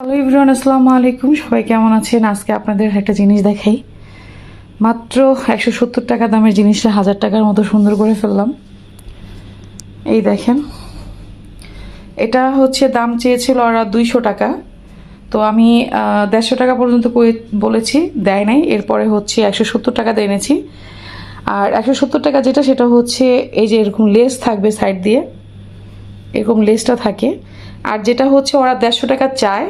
Hello Ibran আসসালামু আলাইকুম। সবাই কেমন আছেন? আজকে আপনাদের একটা জিনিস দেখাই। মাত্র একশো সত্তর টাকা দামের জিনিসটা হাজার টাকার মতো সুন্দর করে ফেললাম। এই দেখেন। এটা হচ্ছে দাম চেয়েছিল ওরা দুইশো টাকা। তো আমি দেড়শো টাকা পর্যন্ত বলেছি, দেয় নাই। এরপরে হচ্ছে একশো সত্তর টাকাতে এনেছি। আর একশো সত্তর টাকা যেটা, সেটা হচ্ছে এই যে এরকম লেস থাকবে সাইড দিয়ে। এরকম লেসটা থাকে। আর যেটা হচ্ছে ওরা দেড়শো টাকা চায়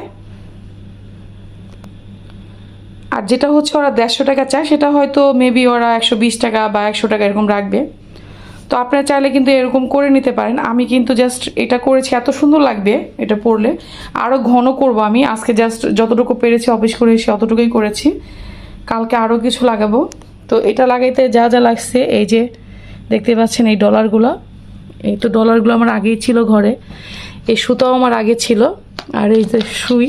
আর যেটা হচ্ছে ওরা দেড়শো টাকা চায়, সেটা হয়তো মেবি ওরা একশো বিশ টাকা বা একশো টাকা এরকম রাখবে। তো আপনারা চাইলে কিন্তু এরকম করে নিতে পারেন। আমি কিন্তু জাস্ট এটা করেছি, এত সুন্দর লাগবে এটা পরলে আরও ঘন করব আমি, আজকে জাস্ট যতটুকু পেরেছি অফিস করে এসে অতটুকুই করেছি। কালকে আরও কিছু লাগাবো। তো এটা লাগাইতে যা যা লাগছে, এই যে দেখতে পাচ্ছেন এই ডলারগুলো এই তো ডলারগুলো আমার আগেই ছিল ঘরে। এই সুতাও আমার আগে ছিল। আর এই যে সুই,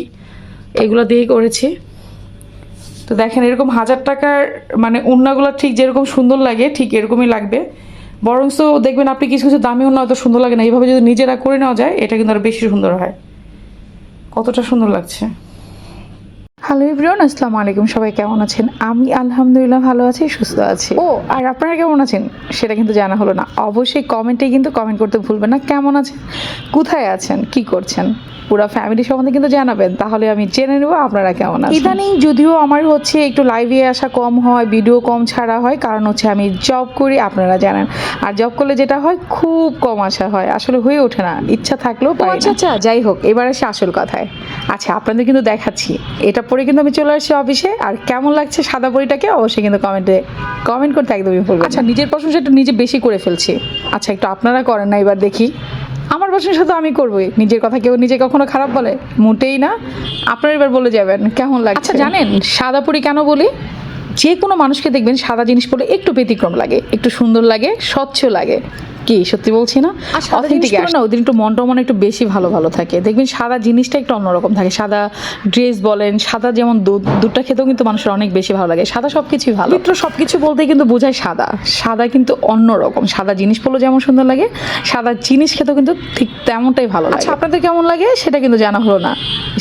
এগুলো দিয়েই করেছি। তো দেখেন, এরকম হাজার টাকার মানে উন্নাগুলো ঠিক যেরকম সুন্দর লাগে, ঠিক এরকমই লাগবে। বরং দেখবেন আপনি কিছু কিছু দামি উন্না অত সুন্দর লাগে না। এইভাবে যদি নিজেরা করে নেওয়া যায়, এটা কিন্তু আরও বেশি সুন্দর হয়। কতটা সুন্দর লাগছে। হ্যালো ইব্রিয়ন আসসালামু আলাইকুম। সবাই কেমন আছেন? আমি আলহামদুলিল্লাহ ভালো আছি সুস্থ আছি। ও আর আপনারা কেমন আছেন? সেটা কিন্তু জানা হলো না। অবশ্যই কমেন্টে কিন্তু কমেন্ট করতে ভুলবেন না। কেমন আছেন? কোথায় আছেন? কি করছেন? পুরো ফ্যামিলি সম্বন্ধে কিন্তু জানাবেন। তাহলে আমি জেনে নেব আপনারা কেমন আছেন। ইদানিং যদিও আমার হচ্ছে একটু লাইভে আসা কম হয় ভিডিও কম ছাড়া হয় কারণ হচ্ছে আমি জব করি আপনারা জানেন। আর জব করলে যেটা হয় খুব কম আসা হয়। আসলে হয়ে ওঠে না। ইচ্ছা থাকলেও আচ্ছা আচ্ছা। যাই হোক এবার আসে আসল কথায়। আচ্ছা আপনাদের কিন্তু দেখাচ্ছি। এটা পরে কিন্তু আমি চলে আসছি অফিসে আর কেমন লাগছে সাদা বইটাকে অবশ্যই কিন্তু কমেন্টে কমেন্ট করতে একদমই ভুলবেন আচ্ছা নিজের প্রশংসা একটু নিজে বেশি করে ফেলছি। আচ্ছা একটু আপনারা করেন না এবার দেখি। আমার প্রশংসা তো আমি করবোই। নিজের কথা কেউ নিজে কখনো খারাপ বলে? মোটেই না। আপনারা এবার বলে যাবেন কেমন লাগছে? আচ্ছা জানেন সাদা পরি কেন বলি? যে কোনো মানুষকে দেখবেন সাদা জিনিস পরে একটু ব্যতিক্রম লাগে একটু সুন্দর লাগে স্বচ্ছ লাগে। কি সত্যি বলছি না? অথেন্টিক না ওদের একটু মনটা মনে একটু বেশি ভালো ভালো থাকে। দেখবেন সাদা জিনিসটা একটু অন্যরকম থাকে। সাদা ড্রেস বলেন সাদা যেমন দুধ দুধটা খেতেও কিন্তু মানুষের অনেক বেশি ভালো লাগে। সাদা সব কিছুই ভালো। একটু সব কিছু বলতে কিন্তু বোঝায় সাদা। সাদা কিন্তু অন্যরকম। সাদা জিনিস পরলেও যেমন সুন্দর লাগে সাদা জিনিস খেতেও কিন্তু ঠিক তেমনটাই ভালো লাগে। আচ্ছা আপনাদের কেমন লাগে? সেটা কিন্তু জানা হলো না।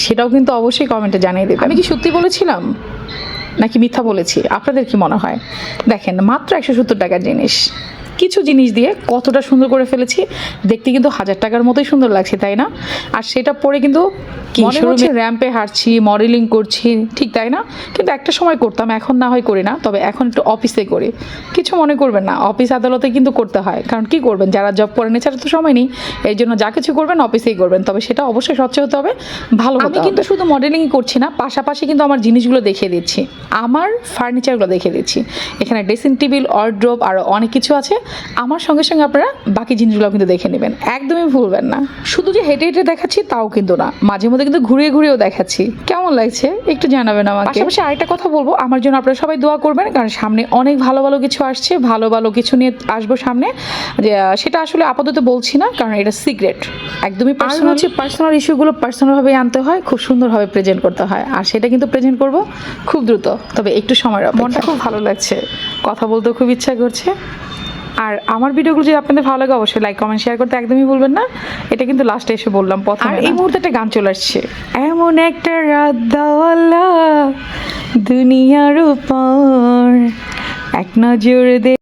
সেটাও কিন্তু অবশ্যই কমেন্টে জানিয়ে দেবে আমি কি সত্যি বলেছিলাম? নাকি মিথ্যা বলেছি? আপনাদের কি মনে হয়? দেখেন মাত্র একশো সত্তর টাকার জিনিস। কিছু জিনিস দিয়ে কতটা সুন্দর করে ফেলেছি দেখতে কিন্তু হাজার টাকার মতোই সুন্দর লাগছে তাই না? আর সেটা পরে কিন্তু হচ্ছে র্যাম্পে হাঁটছি মডেলিং করছি ঠিক তাই না? কিন্তু একটা সময় করতাম এখন না হয় করি না তবে এখন একটু অফিসে করি। কিছু মনে করবেন না অফিস আদালতে কিন্তু করতে হয় কারণ কি করবেন? যারা জব করেন এছাড়া তো সময় নেই এই জন্য যা কিছু করবেন অফিসেই করবেন তবে সেটা অবশ্যই স্বচ্ছ হতে হবে ভালো আমি কিন্তু শুধু মডেলিংই করছি না পাশাপাশি কিন্তু আমার জিনিসগুলো দেখিয়ে দিচ্ছি। আমার ফার্নিচারগুলো দেখিয়ে দিচ্ছি। এখানে ড্রেসিং টেবিল অর্ড্রোব আরও অনেক কিছু আছে। আমার সঙ্গে সঙ্গে আপনারা বাকি জিনিসগুলো কিন্তু দেখে নেবেন। একদমই ভুলবেন না। শুধু যে হেঁটে হেঁটে দেখাচ্ছি তাও কিন্তু না। মাঝে মধ্যে কিন্তু ঘুরিয়ে ঘুরিয়েও দেখাচ্ছি। কেমন লাগছে? একটু জানাবেন আমাকে। পাশাপাশি আরেকটা কথা বলব আমার জন্য আপনারা সবাই দোয়া করবেন কারণ সামনে অনেক ভালো ভালো কিছু আসছে ভালো ভালো কিছু নিয়ে আসব সামনে। যে সেটা আসলে আপাতত বলছি না কারণ এটা সিক্রেট একদমই পার্সোনাল হচ্ছে পার্সোনাল ইস্যুগুলো পার্সোনালভাবে আনতে হয় খুব সুন্দরভাবে প্রেজেন্ট করতে হয়। আর সেটা কিন্তু প্রেজেন্ট করব খুব দ্রুত। তবে একটু সময় মনটা খুব ভালো লাগছে। কথা বলতেও খুব ইচ্ছা করছে। আর আমার ভিডিওগুলো যদি আপনাদের ভালো লাগে অবশ্যই লাইক কমেন্ট শেয়ার করতে একদমই ভুলবেন না। এটা কিন্তু লাস্টে এসে বললাম প্রথমে এই মুহূর্তে একটা গান চলে আসছে। এমন একটা রাত দাওয়ালা দুনিয়ার উপর এক নজর দে